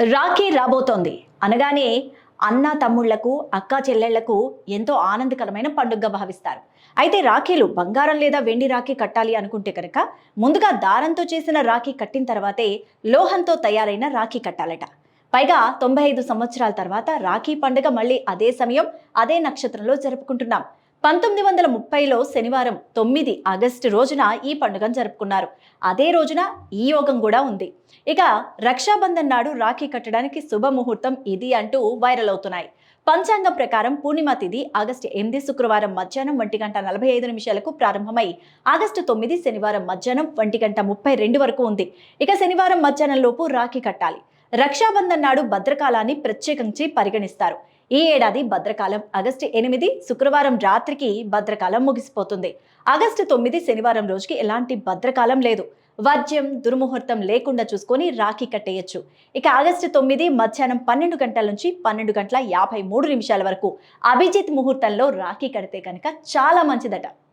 రాఖీ రాబోతోంది. అనగానే అన్న తమ్ముళ్ళకు అక్క చెల్లెళ్ళకు ఎంతో ఆనందకరమైన పండుగగా భావిస్తారు. అయితే రాఖీలు బంగారం లేదా వెండి రాఖీ కట్టాలి అనుకుంటే కనుక ముందుగా దారంతో చేసిన రాఖీ కట్టిన తర్వాతే లోహంతో తయారైన రాఖీ కట్టాలట. పైగా తొంభై ఐదు సంవత్సరాల తర్వాత రాఖీ పండుగ మళ్ళీ అదే సమయం అదే నక్షత్రంలో జరుపుకుంటున్నాం. పంతొమ్మిది వందల ముప్పైలో శనివారం తొమ్మిది ఆగస్టు రోజున ఈ పండుగను జరుపుకున్నారు. అదే రోజున ఈ యోగం కూడా ఉంది. ఇక రక్షాబంధన్ నాడు రాఖీ కట్టడానికి శుభముహూర్తం ఇది అంటూ వైరల్ అవుతున్నాయి. పంచాంగం ప్రకారం పూర్ణిమ తిథి ఆగస్టు ఎనిమిది శుక్రవారం మధ్యాహ్నం ఒంటి గంట నలభై ఐదు నిమిషాలకు ప్రారంభమై ఆగస్టు తొమ్మిది శనివారం మధ్యాహ్నం ఒంటి గంట ముప్పై రెండు వరకు ఉంది. ఇక శనివారం మధ్యాహ్నం లోపు రాఖీ కట్టాలి. రక్షాబంధన్ నాడు భద్రకాలాన్ని ప్రత్యేకించి పరిగణిస్తారు. ఈ ఏడాది భద్రకాలం ఆగస్టు ఎనిమిది శుక్రవారం రాత్రికి భద్రకాలం ముగిసిపోతుంది. ఆగస్టు తొమ్మిది శనివారం రోజుకి ఎలాంటి భద్రకాలం లేదు. వర్జ్యం దుర్ముహూర్తం లేకుండా చూసుకొని రాఖీ కట్టేయచ్చు. ఇక ఆగస్టు తొమ్మిది మధ్యాహ్నం పన్నెండు గంటల నుంచి పన్నెండు గంటల యాభై మూడు నిమిషాల వరకు అభిజిత్ ముహూర్తంలో రాఖీ కడితే కనుక చాలా మంచిదట.